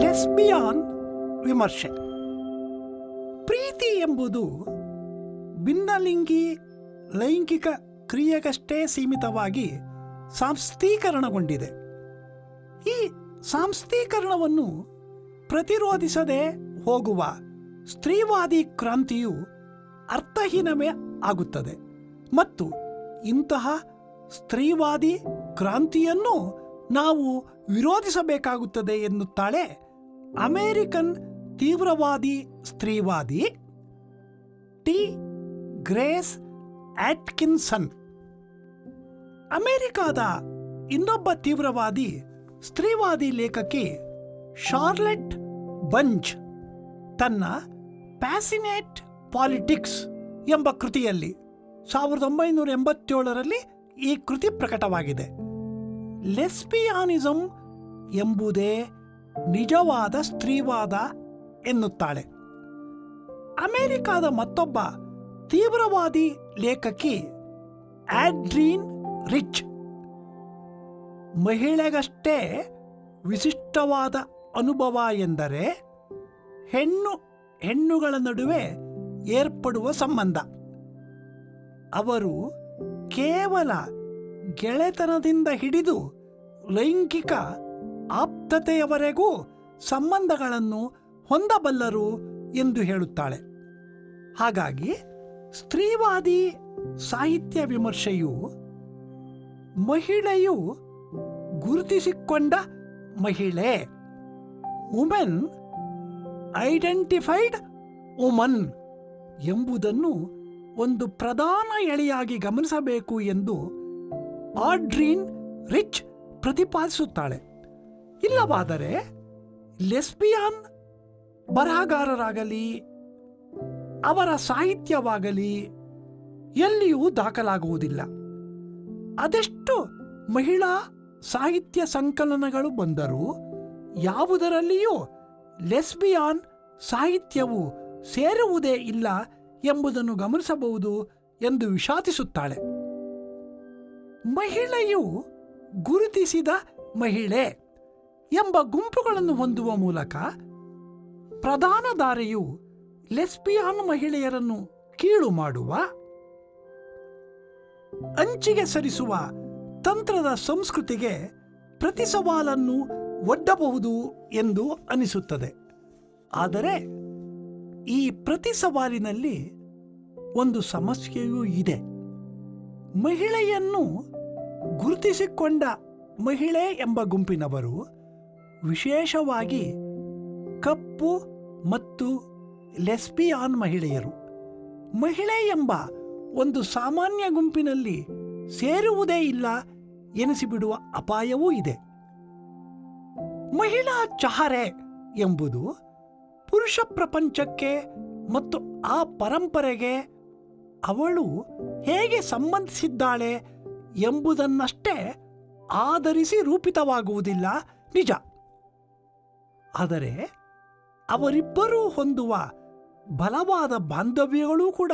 ಲೆಸ್ಬಿಯಾನ್ ವಿಮರ್ಶೆ. ಪ್ರೀತಿ ಎಂಬುದು ಭಿನ್ನಲಿಂಗಿ ಲೈಂಗಿಕ ಕ್ರಿಯೆಗಷ್ಟೇ ಸೀಮಿತವಾಗಿ ಸಾಂಸ್ಥೀಕರಣಗೊಂಡಿದೆ. ಈ ಸಾಂಸ್ಥೀಕರಣವನ್ನು ಪ್ರತಿರೋಧಿಸದೆ ಹೋಗುವ ಸ್ತ್ರೀವಾದಿ ಕ್ರಾಂತಿಯು ಅರ್ಥಹೀನವೇ ಆಗುತ್ತದೆ ಮತ್ತು ಇಂತಹ ಸ್ತ್ರೀವಾದಿ ಕ್ರಾಂತಿಯನ್ನು ನಾವು ವಿರೋಧಿಸಬೇಕಾಗುತ್ತದೆ ಎನ್ನುತ್ತಾಳೆ ಅಮೇರಿಕನ್ ತೀವ್ರವಾದಿ ಸ್ತ್ರೀವಾದಿ ಟಿ. ಗ್ರೇಸ್ ಆಟ್ಕಿನ್ಸನ್. ಅಮೆರಿಕಾದ ಇನ್ನೊಬ್ಬ ತೀವ್ರವಾದಿ ಸ್ತ್ರೀವಾದಿ ಲೇಖಕಿ ಶಾರ್ಲೆಟ್ ಬಂಜ್ ತನ್ನ ಪ್ಯಾಸಿನೇಟ್ ಪಾಲಿಟಿಕ್ಸ್ ಎಂಬ ಕೃತಿಯಲ್ಲಿ ಸಾವಿರದ ಒಂಬೈನೂರ ಎಂಬತ್ತೇಳರಲ್ಲಿ ಈ ಕೃತಿ ಪ್ರಕಟವಾಗಿದೆ. ಲೆಸ್ಬಿಯಾನಿಸಂ ಎಂಬುದೇ ನಿಜವಾದ ಸ್ತ್ರೀವಾದ ಎನ್ನುತ್ತಾಳೆ. ಅಮೆರಿಕಾದ ಮತ್ತೊಬ್ಬ ತೀವ್ರವಾದಿ ಲೇಖಕಿ ಆಡ್ರೀನ್ ರಿಚ್. ಮಹಿಳೆಗಷ್ಟೇ ವಿಶಿಷ್ಟವಾದ ಅನುಭವ ಎಂದರೆ ಹೆಣ್ಣು ಹೆಣ್ಣುಗಳ ನಡುವೆ ಏರ್ಪಡುವ ಸಂಬಂಧ. ಅವರು ಕೇವಲ ಗೆಳೆತನದಿಂದ ಹಿಡಿದು ಲೈಂಗಿಕ ಆಪ್ತತೆಯವರೆಗೂ ಸಂಬಂಧಗಳನ್ನು ಹೊಂದಬಲ್ಲರು ಎಂದು ಹೇಳುತ್ತಾಳೆ. ಹಾಗಾಗಿ ಸ್ತ್ರೀವಾದಿ ಸಾಹಿತ್ಯ ವಿಮರ್ಶೆಯು ಮಹಿಳೆಯು ಗುರುತಿಸಿಕೊಂಡ ಮಹಿಳೆ ವುಮೆನ್ ಐಡೆಂಟಿಫೈಡ್ ವುಮನ್ ಎಂಬುದನ್ನು ಒಂದು ಪ್ರಧಾನ ಎಳೆಯಾಗಿ ಗಮನಿಸಬೇಕು ಎಂದು ಆಡ್ರೀನ್ ರಿಚ್ ಪ್ರತಿಪಾದಿಸುತ್ತಾಳೆ. ಇಲ್ಲವಾದರೆ ಲೆಸ್ಬಿಯಾನ್ ಬರಹಗಾರರಾಗಲಿ, ಅವರ ಸಾಹಿತ್ಯವಾಗಲಿ ಎಲ್ಲಿಯೂ ದಾಖಲಾಗುವುದಿಲ್ಲ. ಅದೆಷ್ಟು ಮಹಿಳಾ ಸಾಹಿತ್ಯ ಸಂಕಲನಗಳು ಬಂದರೂ ಯಾವುದರಲ್ಲಿಯೂ ಲೆಸ್ಬಿಯಾನ್ ಸಾಹಿತ್ಯವು ಸೇರುವುದೇ ಇಲ್ಲ ಎಂಬುದನ್ನು ಗಮನಿಸಬಹುದು ಎಂದು ವಿಷಾದಿಸುತ್ತಾಳೆ. ಮಹಿಳೆಯು ಗುರುತಿಸಿದ ಮಹಿಳೆ. ಎಂಬ ಗುಂಪುಗಳನ್ನು ಹೊಂದುವ ಮೂಲಕ ಪ್ರಧಾನ ದಾರಿಯು ಲೆಸ್ಬಿಯಾನ್ ಮಹಿಳೆಯರನ್ನು ಕೀಳು ಮಾಡುವ, ಅಂಚಿಗೆ ಸರಿಸುವ ತಂತ್ರದ ಸಂಸ್ಕೃತಿಗೆ ಪ್ರತಿ ಸವಾಲನ್ನು ಒಡ್ಡಬಹುದು ಎಂದು ಅನಿಸುತ್ತದೆ. ಆದರೆ ಈ ಪ್ರತಿ ಸವಾಲಿನಲ್ಲಿ ಒಂದು ಸಮಸ್ಯೆಯೂ ಇದೆ. ಮಹಿಳೆಯನ್ನು ಗುರುತಿಸಿಕೊಂಡ ಮಹಿಳೆ ಎಂಬ ಗುಂಪಿನವರು ವಿಶೇಷವಾಗಿ ಕಪ್ಪು ಮತ್ತು ಲೆಸ್ಬಿಯಾನ್ ಮಹಿಳೆಯರು. ಮಹಿಳೆ ಎಂಬ ಒಂದು ಸಾಮಾನ್ಯ ಗುಂಪಿನಲ್ಲಿ ಸೇರುವುದೇ ಇಲ್ಲ ಎನಿಸಿಬಿಡುವ ಅಪಾಯವೂ ಇದೆ. ಮಹಿಳಾ ಚಹರೆ ಎಂಬುದು ಪುರುಷ ಪ್ರಪಂಚಕ್ಕೆ ಮತ್ತು ಆ ಪರಂಪರೆಗೆ ಅವಳು ಹೇಗೆ ಸಂಬಂಧಿಸಿದ್ದಾಳೆ ಎಂಬುದನ್ನಷ್ಟೇ ಆಧರಿಸಿ ರೂಪಿತವಾಗುವುದಿಲ್ಲ. ನಿಜ. ಆದರೆ ಅವರಿಬ್ಬರೂ ಹೊಂದುವ ಬಲವಾದ ಬಾಂಧವ್ಯಗಳೂ ಕೂಡ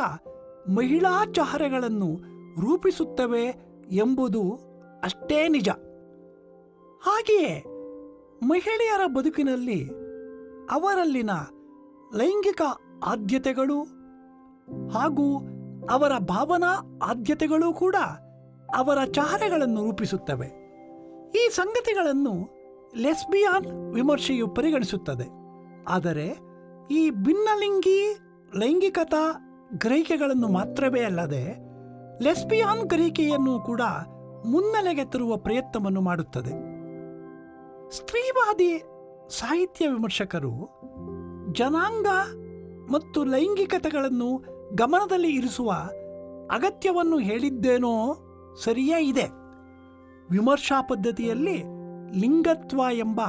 ಮಹಿಳಾ ಚಹರೆಗಳನ್ನು ರೂಪಿಸುತ್ತವೆ ಎಂಬುದು ಅಷ್ಟೇ ನಿಜ. ಹಾಗೆಯೇ ಮಹಿಳೆಯರ ಬದುಕಿನಲ್ಲಿ ಅವರಲ್ಲಿನ ಲೈಂಗಿಕ ಆದ್ಯತೆಗಳು ಹಾಗೂ ಅವರ ಭಾವನಾ ಆದ್ಯತೆಗಳು ಕೂಡ ಅವರ ಚಹರೆಗಳನ್ನು ರೂಪಿಸುತ್ತವೆ. ಈ ಸಂಗತಿಗಳನ್ನು ಲೆಸ್ಬಿಯಾನ್ ವಿಮರ್ಶೆಯು ಪರಿಗಣಿಸುತ್ತದೆ. ಆದರೆ, ಈ ಭಿನ್ನಲಿಂಗಿ ಲೈಂಗಿಕತಾ ಗ್ರಹಿಕೆಗಳನ್ನು ಮಾತ್ರವೇ ಅಲ್ಲದೆ, ಲೆಸ್ಬಿಯಾನ್ ಗ್ರಹಿಕೆಯನ್ನು ಕೂಡ ಮುನ್ನೆಲೆಗೆ ತರುವ ಪ್ರಯತ್ನವನ್ನು ಮಾಡುತ್ತದೆ. ಸ್ತ್ರೀವಾದಿ ಸಾಹಿತ್ಯ ವಿಮರ್ಶಕರು ಜನಾಂಗ ಮತ್ತು ಲೈಂಗಿಕತೆಗಳನ್ನು ಗಮನದಲ್ಲಿ ಇರಿಸುವ ಅಗತ್ಯವನ್ನು ಹೇಳಿದ್ದೇನೋ ಸರಿಯೇ ಇದೆ. ವಿಮರ್ಶಾ ಪದ್ಧತಿಯಲ್ಲಿ ಲಿಂಗತ್ವ ಎಂಬ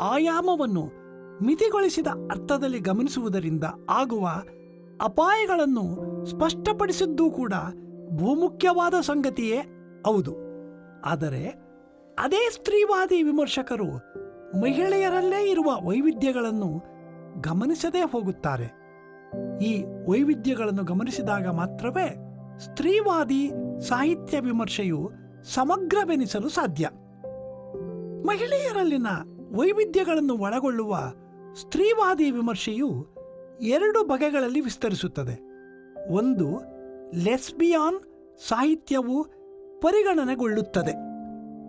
ಆಯಾಮವನ್ನು ಮಿತಿಗೊಳಿಸಿದ ಅರ್ಥದಲ್ಲಿ ಗಮನಿಸುವುದರಿಂದ ಆಗುವ ಅಪಾಯಗಳನ್ನು ಸ್ಪಷ್ಟಪಡಿಸಿದ್ದೂ ಕೂಡ ಬಹುಮುಖ್ಯವಾದ ಸಂಗತಿಯೇ ಹೌದು. ಆದರೆ ಅದೇ ಸ್ತ್ರೀವಾದಿ ವಿಮರ್ಶಕರು ಮಹಿಳೆಯರಲ್ಲೇ ಇರುವ ವೈವಿಧ್ಯಗಳನ್ನು ಗಮನಿಸದೇ ಹೋಗುತ್ತಾರೆ. ಈ ವೈವಿಧ್ಯಗಳನ್ನು ಗಮನಿಸಿದಾಗ ಮಾತ್ರವೇ ಸ್ತ್ರೀವಾದಿ ಸಾಹಿತ್ಯ ವಿಮರ್ಶೆಯು ಸಮಗ್ರವೆನಿಸಲು ಸಾಧ್ಯ. ಮಹಿಳೆಯರಲ್ಲಿನ ವೈವಿಧ್ಯಗಳನ್ನು ಒಳಗೊಳ್ಳುವ ಸ್ತ್ರೀವಾದಿ ವಿಮರ್ಶೆಯು ಎರಡು ಬಗೆಗಳಲ್ಲಿ ವಿಸ್ತರಿಸುತ್ತದೆ. ಒಂದು, ಲೆಸ್ಬಿಯಾನ್ ಸಾಹಿತ್ಯವು ಪರಿಗಣನೆಗೊಳ್ಳುತ್ತದೆ.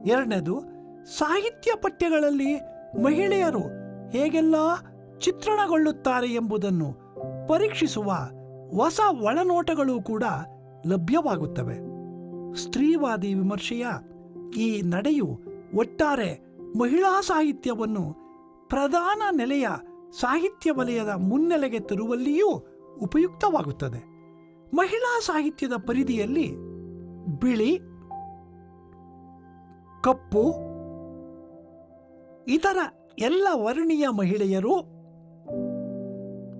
ಎರಡನೇದು, ಸಾಹಿತ್ಯ ಪಠ್ಯಗಳಲ್ಲಿ ಮಹಿಳೆಯರು ಹೇಗೆಲ್ಲ ಚಿತ್ರಣಗೊಳ್ಳುತ್ತಾರೆ ಎಂಬುದನ್ನು ಪರೀಕ್ಷಿಸುವ ಹೊಸ ಒಳನೋಟಗಳು ಕೂಡ ಲಭ್ಯವಾಗುತ್ತವೆ. ಸ್ತ್ರೀವಾದಿ ವಿಮರ್ಶೆಯ ಈ ನಡೆಯು ಒಟ್ಟಾರೆ ಮಹಿಳಾ ಸಾಹಿತ್ಯವನ್ನು ಪ್ರಧಾನ ನೆಲೆಯ ಸಾಹಿತ್ಯ ವಲಯದ ಮುನ್ನೆಲೆಗೆ ತರುವಲ್ಲಿಯೂ ಉಪಯುಕ್ತವಾಗುತ್ತದೆ. ಮಹಿಳಾ ಸಾಹಿತ್ಯದ ಪರಿಧಿಯಲ್ಲಿ ಬಿಳಿ, ಕಪ್ಪು, ಇತರ ಎಲ್ಲ ವರ್ಣೀಯ ಮಹಿಳೆಯರು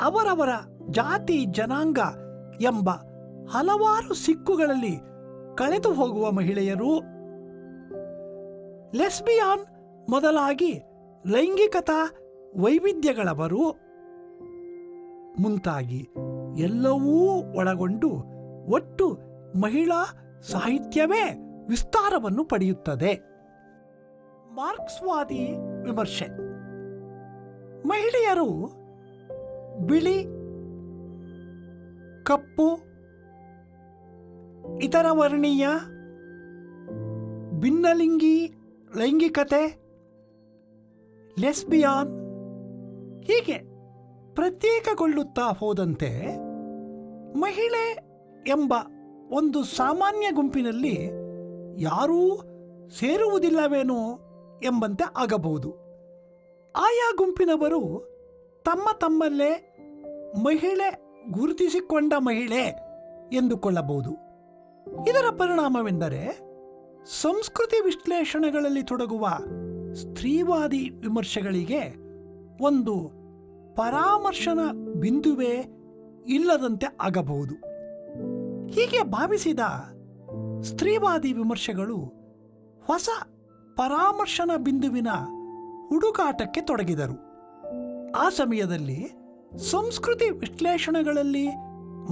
ಅವರವರ ಜಾತಿ, ಜನಾಂಗ ಎಂಬ ಹಲವಾರು ಸಿಕ್ಕುಗಳಲ್ಲಿ ಕಳೆದು ಹೋಗುವ ಮಹಿಳೆಯರು ಲೆಸ್ಬಿಯಾನ್ ಮೊದಲಾಗಿ ಲೈಂಗಿಕತಾ ವೈವಿಧ್ಯಗಳವರು. ಮುಂತಾಗಿ ಎಲ್ಲವೂ ಒಳಗೊಂಡು ಒಟ್ಟು ಮಹಿಳಾ ಸಾಹಿತ್ಯವೇ ವಿಸ್ತಾರವನ್ನು ಪಡೆಯುತ್ತದೆ. ಮಾರ್ಕ್ಸ್ವಾದಿ ವಿಮರ್ಶೆ. ಮಹಿಳೆಯರು ಬಿಳಿ, ಕಪ್ಪು, ಇತರ ವರ್ಣೀಯ, ಭಿನ್ನಲಿಂಗಿ ಲೈಂಗಿಕತೆ, ಲೆಸ್ಬಿಯಾನ್ ಹೀಗೆ ಪ್ರತ್ಯೇಕಗೊಳ್ಳುತ್ತಾ ಹೋದಂತೆ ಮಹಿಳೆ ಎಂಬ ಒಂದು ಸಾಮಾನ್ಯ ಗುಂಪಿನಲ್ಲಿ ಯಾರೂ ಸೇರುವುದಿಲ್ಲವೇನೋ ಎಂಬಂತೆ ಆಗಬಹುದು. ಆಯಾ ಗುಂಪಿನವರು ತಮ್ಮ ತಮ್ಮಲ್ಲೇ ಮಹಿಳೆ ಗುರುತಿಸಿಕೊಂಡ ಮಹಿಳೆ ಎಂದುಕೊಳ್ಳಬಹುದು. ಇದರ ಪರಿಣಾಮವೆಂದರೆ ಸಂಸ್ಕೃತಿ ವಿಶ್ಲೇಷಣೆಗಳಲ್ಲಿ ತೊಡಗುವ ಸ್ತ್ರೀವಾದಿ ವಿಮರ್ಶೆಗಳಿಗೆ ಒಂದು ಪರಾಮರ್ಶನ ಬಿಂದುವೇ ಇಲ್ಲದಂತೆ ಆಗಬಹುದು. ಹೀಗೆ ಭಾವಿಸಿದ ಸ್ತ್ರೀವಾದಿ ವಿಮರ್ಶೆಗಳು ಹೊಸ ಪರಾಮರ್ಶನ ಬಿಂದುವಿನ ಹುಡುಕಾಟಕ್ಕೆ ತೊಡಗಿದರು. ಆ ಸಮಯದಲ್ಲಿ ಸಂಸ್ಕೃತಿ ವಿಶ್ಲೇಷಣೆಗಳಲ್ಲಿ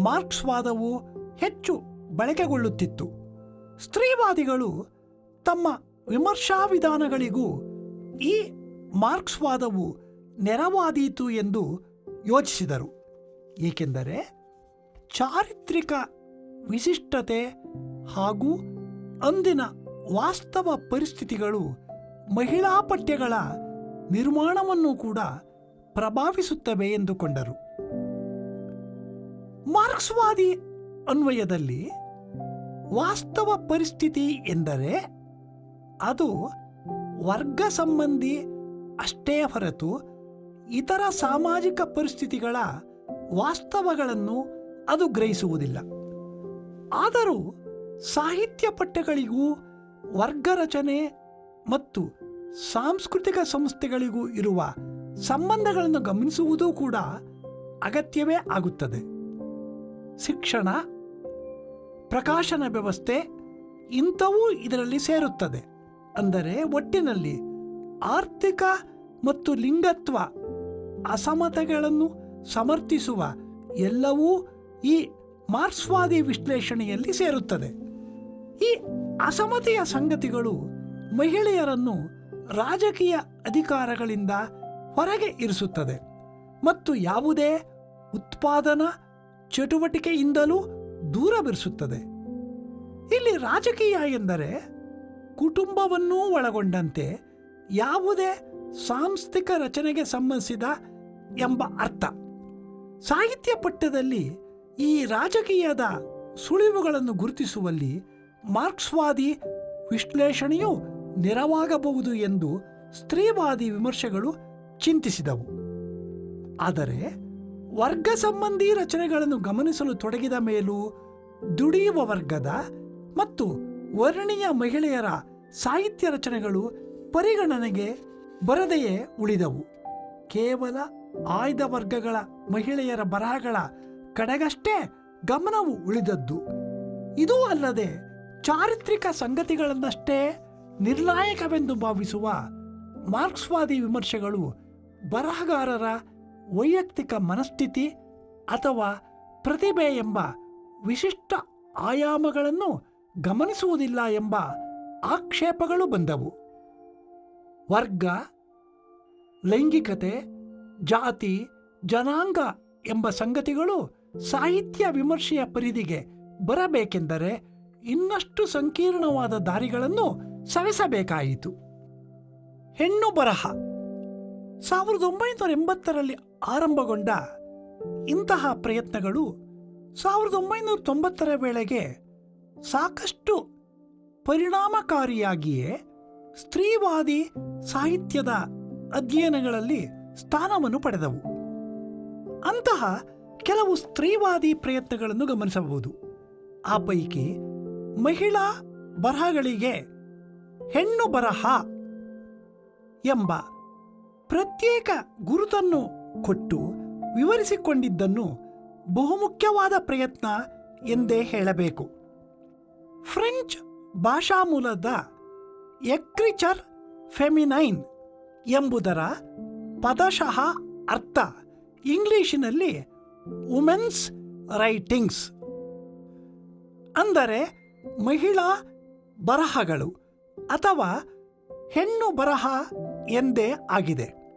ಮಾರ್ಕ್ಸ್ವಾದವು ಹೆಚ್ಚು ಬಳಕೆಗೊಳ್ಳುತ್ತಿತ್ತು. ಸ್ತ್ರೀವಾದಿಗಳು ತಮ್ಮ ವಿಮರ್ಶಾ ವಿಧಾನಗಳಿಗೂ ಈ ಮಾರ್ಕ್ಸ್ವಾದವು ನೆರವಾದೀತು ಎಂದು ಯೋಚಿಸಿದರು. ಏಕೆಂದರೆ ಚಾರಿತ್ರಿಕ ವಿಶಿಷ್ಟತೆ ಹಾಗೂ ಅಂದಿನ ವಾಸ್ತವ ಪರಿಸ್ಥಿತಿಗಳು ಮಹಿಳಾ ಪಠ್ಯಗಳ ನಿರ್ಮಾಣವನ್ನು ಕೂಡ ಪ್ರಭಾವಿಸುತ್ತವೆ ಎಂದುಕೊಂಡರು. ಮಾರ್ಕ್ಸ್ವಾದಿ ಅನ್ವಯದಲ್ಲಿ ವಾಸ್ತವ ಪರಿಸ್ಥಿತಿ ಎಂದರೆ ಅದು ವರ್ಗ ಸಂಬಂಧಿ ಅಷ್ಟೇ ಹೊರತು ಇತರ ಸಾಮಾಜಿಕ ಪರಿಸ್ಥಿತಿಗಳ ವಾಸ್ತವಗಳನ್ನು ಅದು ಗ್ರಹಿಸುವುದಿಲ್ಲ. ಆದರೂ ಸಾಹಿತ್ಯ ಪಠ್ಯಗಳಿಗೂ ವರ್ಗ ರಚನೆ ಮತ್ತು ಸಾಂಸ್ಕೃತಿಕ ಸಂಸ್ಥೆಗಳಿಗೂ ಇರುವ ಸಂಬಂಧಗಳನ್ನು ಗಮನಿಸುವುದೂ ಕೂಡ ಅಗತ್ಯವೇ ಆಗುತ್ತದೆ. ಶಿಕ್ಷಣ ಪ್ರಕಾಶನ ವ್ಯವಸ್ಥೆ ಇಂಥವೂ ಇದರಲ್ಲಿ ಸೇರುತ್ತದೆ. ಅಂದರೆ ಒಟ್ಟಿನಲ್ಲಿ ಆರ್ಥಿಕ ಮತ್ತು ಲಿಂಗತ್ವ ಅಸಮತೆಗಳನ್ನು ಸಮರ್ಥಿಸುವ ಎಲ್ಲವೂ ಈ ಮಾರ್ಕ್ಸ್ವಾದಿ ವಿಶ್ಲೇಷಣೆಯಲ್ಲಿ ಸೇರುತ್ತದೆ. ಈ ಅಸಮತೆಯ ಸಂಗತಿಗಳು ಮಹಿಳೆಯರನ್ನು ರಾಜಕೀಯ ಅಧಿಕಾರಗಳಿಂದ ಹೊರಗೆ ಇರಿಸುತ್ತದೆ ಮತ್ತು ಯಾವುದೇ ಉತ್ಪಾದನಾ ಚಟುವಟಿಕೆಯಿಂದಲೂ ದೂರವಿರಿಸುತ್ತದೆ ಇಲ್ಲಿ ರಾಜಕೀಯ ಎಂದರೆ ಕುಟುಂಬವನ್ನೂ ಒಳಗೊಂಡಂತೆ ಯಾವುದೇ ಸಾಂಸ್ಥಿಕ ರಚನೆಗೆ ಸಂಬಂಧಿಸಿದ ಎಂಬ ಅರ್ಥ. ಸಾಹಿತ್ಯ ಪಠ್ಯದಲ್ಲಿ ಈ ರಾಜಕೀಯದ ಸುಳಿವುಗಳನ್ನು ಗುರುತಿಸುವಲ್ಲಿ ಮಾರ್ಕ್ಸ್ವಾದಿ ವಿಶ್ಲೇಷಣೆಯು ನೆರವಾಗಬಹುದು ಎಂದು ಸ್ತ್ರೀವಾದಿ ವಿಮರ್ಶೆಗಳು ಚಿಂತಿಸಿದವು. ಆದರೆ ವರ್ಗ ಸಂಬಂಧಿ ರಚನೆಗಳನ್ನು ಗಮನಿಸಲು ತೊಡಗಿದ ಮೇಲೂ ದುಡಿಯುವ ವರ್ಗದ ಮತ್ತು ವರ್ಣೀಯ ಮಹಿಳೆಯರ ಸಾಹಿತ್ಯ ರಚನೆಗಳು ಪರಿಗಣನೆಗೆ ಬರದೆಯೇ ಉಳಿದವು. ಕೇವಲ ಆಯ್ದ ವರ್ಗಗಳ ಮಹಿಳೆಯರ ಬರಹಗಳ ಕಡೆಗಷ್ಟೇ ಗಮನವು ಉಳಿದದ್ದು. ಇದೂ ಅಲ್ಲದೆ ಚಾರಿತ್ರಿಕ ಸಂಗತಿಗಳನ್ನಷ್ಟೇ ನಿರ್ಣಾಯಕವೆಂದು ಭಾವಿಸುವ ಮಾರ್ಕ್ಸ್ವಾದಿ ವಿಮರ್ಶೆಗಳು ಬರಹಗಾರರ ವೈಯಕ್ತಿಕ ಮನಸ್ಥಿತಿ ಅಥವಾ ಪ್ರತಿಭೆ ಎಂಬ ವಿಶಿಷ್ಟ ಆಯಾಮಗಳನ್ನು ಗಮನಿಸುವುದಿಲ್ಲ ಎಂಬ ಆಕ್ಷೇಪಗಳು ಬಂದವು. ವರ್ಗ, ಲೈಂಗಿಕತೆ, ಜಾತಿ, ಜನಾಂಗ ಎಂಬ ಸಂಗತಿಗಳು ಸಾಹಿತ್ಯ ವಿಮರ್ಶೆಯ ಪರಿಧಿಗೆ ಬರಬೇಕೆಂದರೆ ಇನ್ನಷ್ಟು ಸಂಕೀರ್ಣವಾದ ದಾರಿಗಳನ್ನು ಸವೆಸಬೇಕಾಯಿತು. ಹೆಣ್ಣು ಬರಹ, ಸಾವಿರದ ಒಂಬೈನೂರ ಎಂಬತ್ತರಲ್ಲಿ ಆರಂಭಗೊಂಡ ಇಂತಹ ಪ್ರಯತ್ನಗಳು ಸಾವಿರದ ಒಂಬೈನೂರ ತೊಂಬತ್ತರ ವೇಳೆಗೆ ಸಾಕಷ್ಟು ಪರಿಣಾಮಕಾರಿಯಾಗಿಯೇ ಸ್ತ್ರೀವಾದಿ ಸಾಹಿತ್ಯದ ಅಧ್ಯಯನಗಳಲ್ಲಿ ಸ್ಥಾನವನ್ನು ಪಡೆದವು. ಅಂತಹ ಕೆಲವು ಸ್ತ್ರೀವಾದಿ ಪ್ರಯತ್ನಗಳನ್ನು ಗಮನಿಸಬಹುದು. ಆ ಪೈಕಿ ಮಹಿಳಾ ಬರಹಗಳಿಗೆ ಹೆಣ್ಣು ಬರಹ ಎಂಬ ಪ್ರತ್ಯೇಕ ಗುರುತನ್ನು ಕೊಟ್ಟು ವಿವರಿಸಿಕೊಂಡಿದ್ದನ್ನು ಬಹುಮುಖ್ಯವಾದ ಪ್ರಯತ್ನ ಎಂದೇ ಹೇಳಬೇಕು. ಫ್ರೆಂಚ್ ಭಾಷಾ ಮೂಲದ ಎಕ್ರಿಚರ್ ಫೆಮಿನೈನ್ ಎಂಬುದರ ಪದಶಃ ಅರ್ಥ ಇಂಗ್ಲಿಶಿನಲ್ಲಿ ವುಮೆನ್ಸ್ ರೈಟಿಂಗ್ಸ್. ಅಂದರೆ ಮಹಿಳಾ ಬರಹಗಳು ಅಥವಾ ಹೆಣ್ಣು ಬರಹ ಎಂದೇ ಆಗಿದೆ.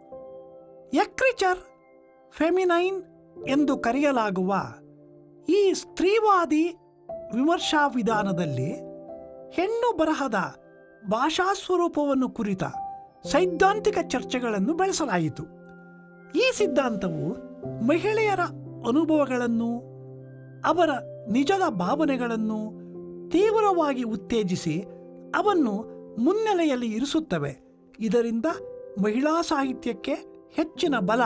ಎಕ್ರಿಚರ್ ಫೆಮಿನೈನ್ ಎಂದು ಕರೆಯಲಾಗುವ ಈ ಸ್ತ್ರೀವಾದಿ ವಿಮರ್ಶಾ ವಿಧಾನದಲ್ಲಿ ಹೆಣ್ಣು ಬರಹದ ಭಾಷಾ ಸ್ವರೂಪವನ್ನು ಕುರಿತ ಸೈದ್ಧಾಂತಿಕ ಚರ್ಚೆಗಳನ್ನು ಬೆಳೆಸಲಾಯಿತು. ಈ ಸಿದ್ಧಾಂತವು ಮಹಿಳೆಯರ ಅನುಭವಗಳನ್ನು, ಅವರ ನಿಜದ ಭಾವನೆಗಳನ್ನು ತೀವ್ರವಾಗಿ ಉತ್ತೇಜಿಸಿ ಅವನ್ನು ಮುನ್ನೆಲೆಯಲ್ಲಿ ಇರಿಸುತ್ತವೆ. ಇದರಿಂದ ಮಹಿಳಾ ಸಾಹಿತ್ಯಕ್ಕೆ ಹೆಚ್ಚಿನ ಬಲ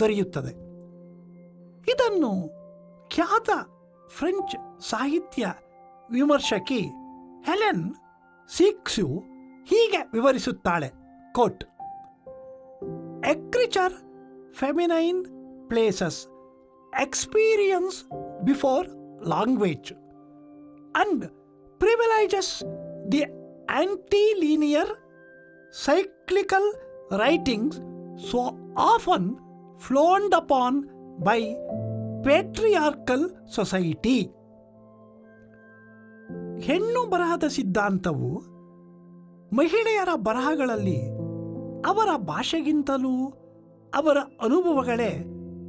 ದೊರೆಯುತ್ತದೆ. ಇದನ್ನು ಖ್ಯಾತ ಫ್ರೆಂಚ್ ಸಾಹಿತ್ಯ ವಿಮರ್ಶಕಿ ಹೆಲೆನ್ ಸಿಕ್ಸು ಹೀಗೆ ವಿವರಿಸುತ್ತಾಳೆ, quote, ecriture feminine places experience before language and privileges the antilinear cyclical writings so often flowned upon by patriarchal society. ಹೆಣ್ಣು ಬರಹದ ಸಿದ್ಧಾಂತವು ಮಹಿಳೆಯರ ಬರಹಗಳಲ್ಲಿ ಅವರ ಭಾಷೆಗಿಂತಲೂ ಅವರ ಅನುಭವಗಳೇ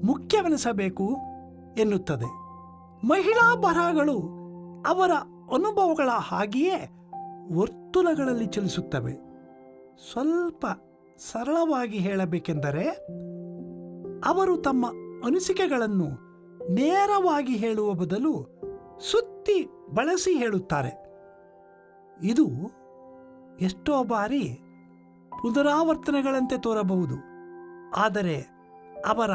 ಮುಖ್ಯವೆನಿಸಬೇಕು ಎನ್ನುತ್ತದೆ ಮಹಿಳಾ ಬರಹಗಳು ಅವರ ಅನುಭವಗಳ ಹಾಗೆಯೇ ವರ್ತುಲಗಳಲ್ಲಿ ಚಲಿಸುತ್ತವೆ ಸ್ವಲ್ಪ ಸರಳವಾಗಿ ಹೇಳಬೇಕೆಂದರೆ ಅವರು ತಮ್ಮ ಅನಿಸಿಕೆಗಳನ್ನು ನೇರವಾಗಿ ಹೇಳುವ ಬದಲು ಸುತ್ತಿ ಬಳಸಿ ಹೇಳುತ್ತಾರೆ. ಇದು ಎಷ್ಟೋ ಬಾರಿ ಪುನರಾವರ್ತನೆಗಳಂತೆ ತೋರಬಹುದು. ಆದರೆ ಅವರ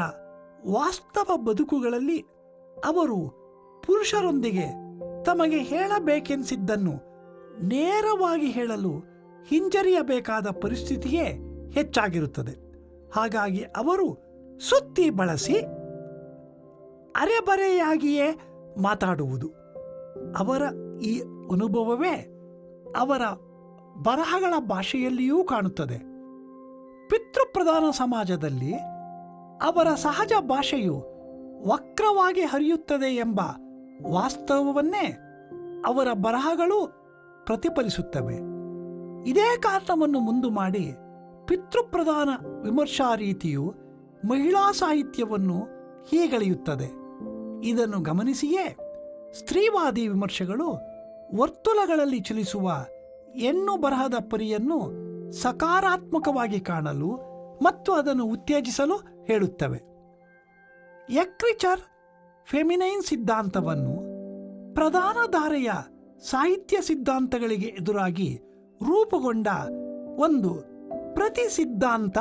ವಾಸ್ತವ ಬದುಕುಗಳಲ್ಲಿ ಅವರು ಪುರುಷರೊಂದಿಗೆ ತಮಗೆ ಹೇಳಬೇಕೆನಿಸಿದ್ದನ್ನು ನೇರವಾಗಿ ಹೇಳಲು ಹಿಂಜರಿಯಬೇಕಾದ ಪರಿಸ್ಥಿತಿಯೇ ಹೆಚ್ಚಾಗಿರುತ್ತದೆ. ಹಾಗಾಗಿ ಅವರು ಸುತ್ತಿ ಬಳಸಿ ಅರೆಬರೆಯಾಗಿಯೇ ಮಾತಾಡುವುದು. ಅವರ ಈ ಅನುಭವವೇ ಅವರ ಬರಹಗಳ ಭಾಷೆಯಲ್ಲಿಯೂ ಕಾಣುತ್ತದೆ. ಪಿತೃಪ್ರಧಾನ ಸಮಾಜದಲ್ಲಿ ಅವರ ಸಹಜ ಭಾಷೆಯು ವಕ್ರವಾಗಿ ಹರಿಯುತ್ತದೆ ಎಂಬ ವಾಸ್ತವವನ್ನೇ ಅವರ ಬರಹಗಳು ಪ್ರತಿಫಲಿಸುತ್ತವೆ. ಇದೇ ಕಾರಣವನ್ನು ಮುಂದು ಮಾಡಿ ಪಿತೃಪ್ರಧಾನ ವಿಮರ್ಶಾ ರೀತಿಯು ಮಹಿಳಾ ಸಾಹಿತ್ಯವನ್ನು ಹೀಗಳೆಯುತ್ತದೆ. ಇದನ್ನು ಗಮನಿಸಿಯೇ ಸ್ತ್ರೀವಾದಿ ವಿಮರ್ಶೆಗಳು ವರ್ತುಲಗಳಲ್ಲಿ ಚಲಿಸುವ ಹೆಣ್ಣು ಬರಹದ ಪರಿಯನ್ನು ಸಕಾರಾತ್ಮಕವಾಗಿ ಕಾಣಲು ಮತ್ತು ಅದನ್ನು ಉತ್ತೇಜಿಸಲು ಹೇಳುತ್ತವೆ. ಎಕ್ರಿಚರ್ ಫೆಮಿನೈನ್ ಸಿದ್ಧಾಂತವನ್ನು ಪ್ರಧಾನ ಧಾರೆಯ ಸಾಹಿತ್ಯ ಸಿದ್ಧಾಂತಗಳಿಗೆ ಎದುರಾಗಿ ರೂಪುಗೊಂಡ ಒಂದು ಪ್ರತಿ ಸಿದ್ಧಾಂತ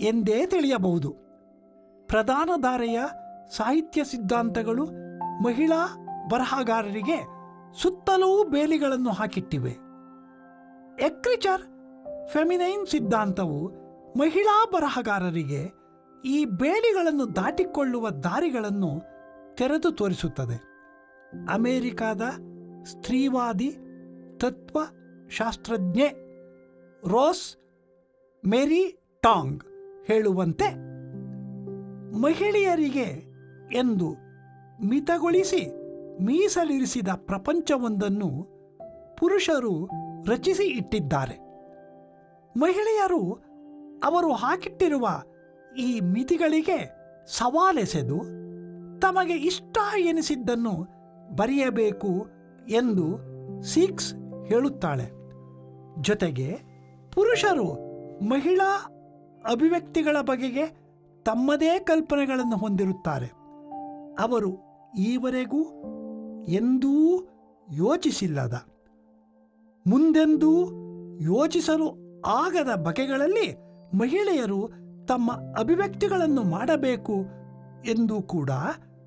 ಎಂದೇ ತಿಳಿಯಬಹುದು. ಪ್ರಧಾನ ಧಾರೆಯ ಸಾಹಿತ್ಯ ಸಿದ್ಧಾಂತಗಳು ಮಹಿಳಾ ಬರಹಗಾರರಿಗೆ ಸುತ್ತಲೂ ಬೇಲಿಗಳನ್ನು ಹಾಕಿಟ್ಟಿವೆ. ಎಕ್ರಿಚರ್ ಫೆಮಿನೈನ್ ಸಿದ್ಧಾಂತವು ಮಹಿಳಾ ಬರಹಗಾರರಿಗೆ ಈ ಬೇಲಿಗಳನ್ನು ದಾಟಿಕೊಳ್ಳುವ ದಾರಿಗಳನ್ನು ತೆರೆದು ತೋರಿಸುತ್ತದೆ. ಅಮೆರಿಕಾದ ಸ್ತ್ರೀವಾದಿ ತತ್ವ ಶಾಸ್ತ್ರಜ್ಞೆ ರೋಸ್ ಮೇರಿ ಟಾಂಗ್ ಹೇಳುವಂತೆ ಮಹಿಳೆಯರಿಗೆ ಎಂದು ಮಿತಗೊಳಿಸಿ ಮೀಸಲಿರಿಸಿದ ಪ್ರಪಂಚವೊಂದನ್ನು ಪುರುಷರು ರಚಿಸಿ ಇಟ್ಟಿದ್ದಾರೆ. ಮಹಿಳೆಯರು ಅವರು ಹಾಕಿಟ್ಟಿರುವ ಈ ಮಿತಿಗಳಿಗೆ ಸವಾಲೆಸೆದು ತಮಗೆ ಇಷ್ಟ ಎನಿಸಿದ್ದನ್ನು ಬರೆಯಬೇಕು ಎಂದು ಸಿಕ್ಸ್ ಹೇಳುತ್ತಾಳೆ. ಜೊತೆಗೆ ಪುರುಷರು ಮಹಿಳಾ ಅಭಿವ್ಯಕ್ತಿಗಳ ಬಗೆಗೆ ತಮ್ಮದೇ ಕಲ್ಪನೆಗಳನ್ನು ಹೊಂದಿರುತ್ತಾರೆ. ಅವರು ಈವರೆಗೂ ಎಂದೂ ಯೋಚಿಸಿಲ್ಲದ. ಮುಂದೆಂದೂ ಯೋಚಿಸಲು ಆಗದ ಬಗೆಗಳಲ್ಲಿ ಮಹಿಳೆಯರು ತಮ್ಮ ಅಭಿವ್ಯಕ್ತಿಗಳನ್ನು ಮಾಡಬೇಕು ಎಂದು ಕೂಡ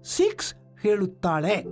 ಸಿಕ್ಸ್ ಹೇಳುತ್ತಾಳೆ.